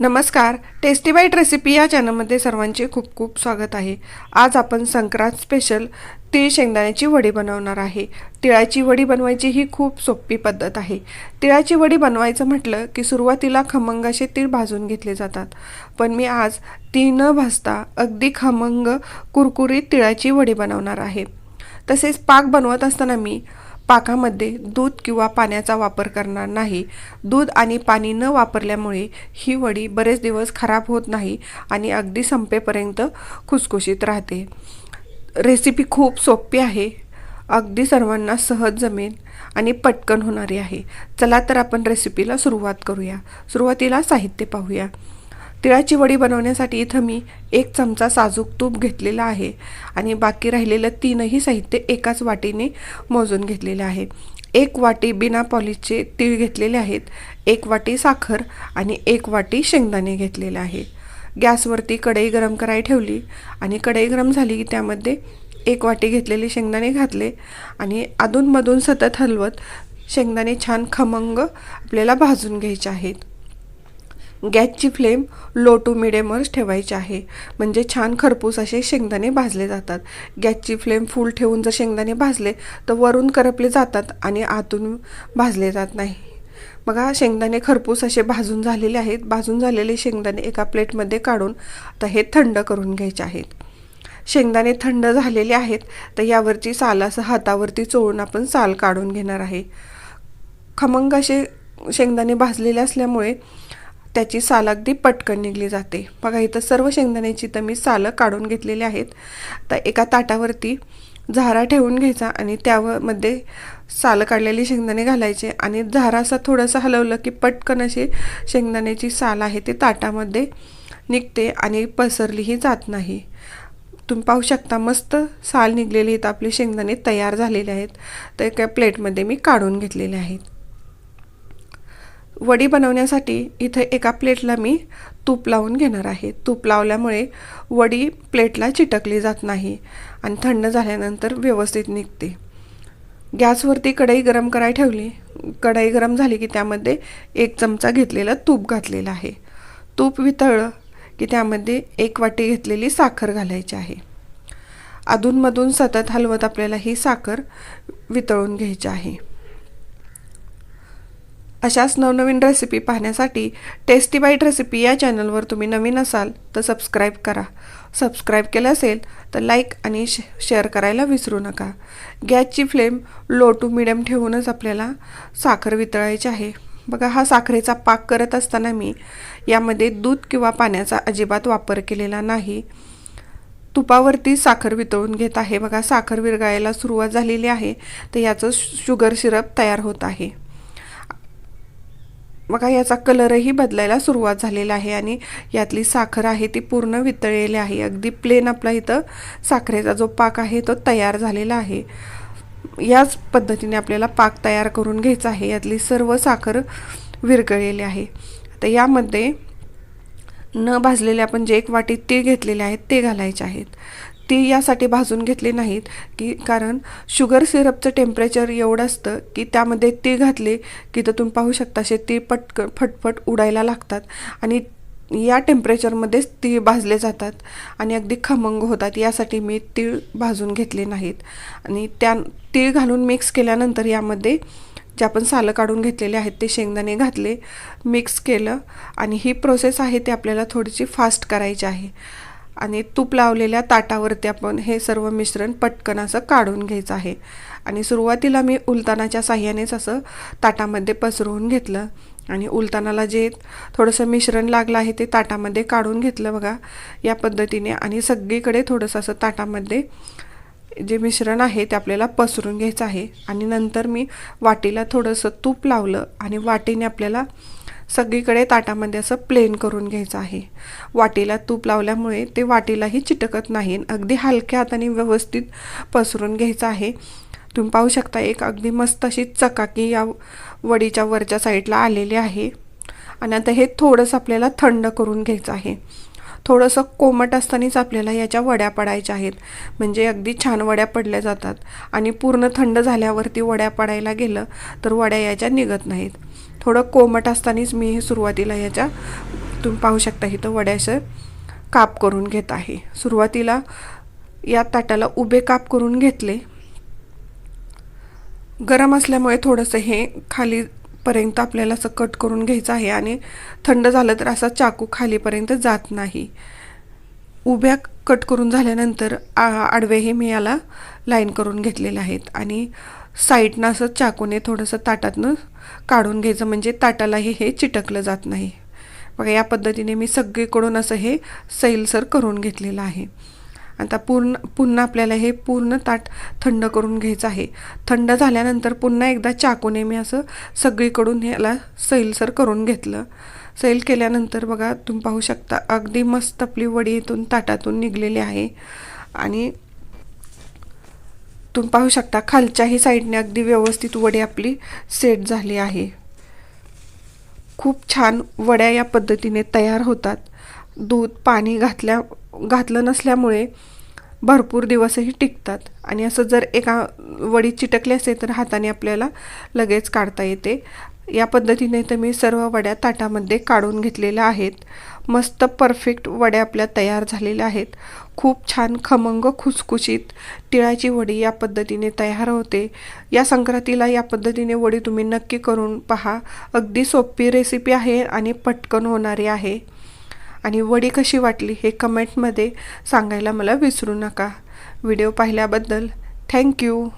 नमस्कार. Tasty bite recipe या चॅनलमध्ये सर्वांचे खूप खूप स्वागत आहे. आज आपण संक्रांत स्पेशल तीळ शेंगदाण्याची वडी बनवणार आहे. तिळाची वडी बनवायची ही खूप सोपी पद्धत आहे. तिळाची वडी बनवायचं म्हटलं की सुरुवातीला खमंग असे तीळ भाजून घेतले जातात. पण मी आज ती न भाजता अगदी खमंग कुरकुरीत तिळाची वडी बनवणार आहे. तसेच पाक बनवत असताना मी पाकामध्ये दूध किंवा पाण्याचा वापर करणार नाही. दूध आणि पाणी न वापरल्यामुळे ही वडी बरेच दिवस खराब होत नाही आणि अगदी संपेपर्यंत खुसखुशीत राहते. रेसिपी खूप सोपी आहे. अगदी सर्वांना सहज जमेल आणि पटकन होणारी आहे. चला तर आपण रेसिपीला सुरुवात करूया. सुरुवातीला साहित्य पाहूया. तिळाची वडी बनवण्यासाठी इथं मी एक चमचा साजूक तूप घेतलेला आहे आणि बाकी राहिलेलं तीनही साहित्य एकाच वाटीने मोजून घेतलेलं आहे. एक वाटी बिना पॉलिशचे तीळ घेतलेले आहेत एक वाटी साखर आणि एक वाटी शेंगदाणे घेतलेले आहे. गॅसवरती कढई गरम करायला ठेवली आणि कढई गरम झाली की त्यामध्ये एक वाटी घेतलेले शेंगदाणे घातले आणि अधूनमधून सतत हलवत शेंगदाणे छान खमंग आपल्याला भाजून घ्यायचे आहेत. गॅसची फ्लेम लो टू मिडियमवरच ठेवायची आहे. म्हणजे छान खरपूस असे शेंगदाणे भाजले जातात. गॅसची फ्लेम फुल ठेवून जर शेंगदाणे भाजले तर वरून करपले जातात आणि आतून भाजले जात नाही. बघा शेंगदाणे खरपूस असे भाजून झालेले आहेत. भाजून झालेले शेंगदाणे एका प्लेटमध्ये काढून आता हे थंड करून घ्यायचे आहेत. शेंगदाणे थंड झालेले आहेत तर यावरची साल असं हातावरती चोळून आपण साल काढून घेणार आहे. खमंग असे शेंगदाणे भाजलेले असल्यामुळे त्याची साल अगदी पटकन निघली जाते. बघा इथं सर्व शेंगदाण्याची तर मी सालं काढून घेतलेली आहेत. तर एका ताटावरती झारा ठेवून घ्यायचा आणि त्यामध्ये सालं काढलेली शेंगदाणे घालायचे आणि झारा असा थोडंसं हलवलं की पटकन अशी शेंगदाण्याची साल आहे ते ताटामध्ये निघते आणि पसरलीही जात नाही. तुम्ही पाहू शकता मस्त साल निघलेली आहेत. आपले शेंगदाणे तयार झालेले आहेत. तर एका प्लेटमध्ये मी काढून घेतलेले आहेत. वडी बनवण्यासाठी इथं एका प्लेटला मी तूप लावून घेणार आहे. तूप लावल्यामुळे वडी प्लेटला चिटकली जात नाही आणि थंड झाल्यानंतर व्यवस्थित निघते. गॅसवरती कढई गरम करायला ठेवली. कढई गरम झाली की त्यामध्ये एक चमचा घेतलेलं तूप घातलेलं आहे. तूप वितळलं की त्यामध्ये एक वाटी घेतलेली साखर घालायची आहे. अधूनमधून सतत हलवत आपल्याला ही साखर वितळून घ्यायची आहे. अशाच नवनवीन रेसिपी पाहण्यासाठी टेस्टी बाईट रेसिपी या चॅनलवर तुम्ही नवीन असाल तर सबस्क्राईब करा. सबस्क्राईब केलं असेल तर लाईक आणि शे शेअर करायला विसरू नका. गॅसची फ्लेम लो टू मिडियम ठेवूनच आपल्याला साखर वितळायची आहे. बघा हा साखरेचा पाक करत असताना मी यामध्ये दूध किंवा पाण्याचा अजिबात वापर केलेला नाही. तुपावरती साखर वितळून घेत आहे. बघा साखर विरगायला सुरुवात झालेली आहे. तर याचं शुगर सिरप तयार होत आहे. बघा याचा कलरही बदलायला सुरुवात झालेला आहे आणि यातली साखर आहे ती पूर्ण वितळलेली आहे. अगदी प्लेन आपला इथं साखरेचा जो पाक आहे तो तयार झालेला आहे. याच पद्धतीने आपल्याला पाक तयार करून घ्यायचा आहे. यातली सर्व साखर विरगळलेली आहे. तर यामध्ये न भाजलेले आपण जे एक वाटी तीळ घेतलेले आहेत ते घालायचे आहेत. ती यासाठी भाजून घेतली नाहीत की कारण शुगर सिरपचं टेम्परेचर एवढं असतं की त्यामध्ये ती घातले की तर तुम्ही पाहू शकता असे ती पटक फटफट उडायला लागतात. आणि या टेम्परेचरमध्येच तीळ भाजले जातात आणि अगदी खमंग होतात. यासाठी मी तीळ भाजून घेतले नाहीत. आणि त्या तीळ घालून मिक्स केल्यानंतर यामध्ये जे आपण सालं काढून घेतलेले आहेत ते शेंगदाणे घातले मिक्स केलं. आणि ही प्रोसेस आहे ती आपल्याला थोडीशी फास्ट करायची आहे. आणि तूप लावलेल्या ताटावरती आपण हे सर्व मिश्रण पटकन असं काढून घ्यायचं आहे. आणि सुरुवातीला मी उलतानाच्या साह्यानेच असं ताटामध्ये पसरवून घेतलं. आणि उलतानाला जे थोडंसं मिश्रण लागलं आहे ते ताटामध्ये काढून घेतलं बघा. या पद्धतीने आणि सगळीकडे थोडंसं असं ताटामध्ये जे मिश्रण आहे ते आपल्याला पसरून घ्यायचं आहे. आणि नंतर मी वाटीला थोडंसं तूप लावलं आणि वाटीने आपल्याला सगळीकडे ताटामध्ये असं प्लेन करून घ्यायचं आहे. वाटीला तूप लावल्यामुळे ते वाटीलाही चिटकत नाही अगदी हलक्या हाताने व्यवस्थित पसरून घ्यायचं आहे. तुम्ही पाहू शकता एक अगदी मस्त अशी चकाकी या वडीच्या वरच्या साईडला आलेली आहे. आणि आता हे थोडंसं आपल्याला थंड करून घ्यायचं आहे. थोडंसं कोमट असतानाच आपल्याला याच्या वड्या पडायच्या आहेत. म्हणजे अगदी छान वड्या पडल्या जातात. आणि पूर्ण थंड झाल्यावरती वड्या पडायला गेलं तर वड्या याच्या निघत नाहीत. थोडं कोमट असतानाच मी हे सुरुवातीला ह्याच्या तुम्ही पाहू शकता इथं वड्याचं काप करून घेत आहे. सुरुवातीला या ताटाला उभे काप करून घेतले. गरम असल्यामुळे थोडंसं हे खालीपर्यंत आपल्याला असं कट करून घ्यायचं आहे आणि थंड झालं तर असा चाकू खालीपर्यंत जात नाही. उभ्या कट करून झाल्यानंतर आ आडवे हे मी याला लाईन करून घेतलेले आहेत आणि साईडनं असं चाकूने थोडंसं ताटातनं काढून घ्यायचं म्हणजे ताटालाही हे चिटकलं जात नाही. बघा या पद्धतीने मी सगळीकडून असं हे सैलसर करून घेतलेलं आहे. आता पूर्ण पुन्हा आपल्याला हे पूर्ण ताट थंड करून घ्यायचं आहे. थंड झाल्यानंतर पुन्हा एकदा चाकूने मी असं सगळीकडून ह्याला सैलसर करून घेतलं. सैल केल्यानंतर बघा तुम्ही पाहू शकता अगदी मस्त आपली वडी इथून ताटातून निघलेली आहे. आणि तुम्ही पाहू शकता खालच्याही साईडने अगदी व्यवस्थित वडी आपली सेट झाली आहे. खूप छान वड्या या पद्धतीने तयार होतात. दूध पाणी घातल्या घातलं नसल्यामुळे भरपूर दिवसही टिकतात. आणि असं जर एका वडी चिटकली असेल तर हाताने आपल्याला लगेच काढता येते. या पद्धतीने तर मी सर्व वड्या ताटामध्ये काढून घेतलेल्या आहेत. मस्त परफेक्ट वड्या आपल्या तयार झालेल्या आहेत. खूप छान खमंग खुसखुशीत तिळाची वडी या पद्धतीने तयार होते. या संक्रांतीला या पद्धतीने वडी तुम्ही नक्की करून पहा. अगदी सोपी रेसिपी आहे आणि पटकन होणारी आहे. आणि वडी कशी वाटली हे कमेंटमध्ये सांगायला मला विसरू नका. व्हिडिओ पाहिल्याबद्दल थँक्यू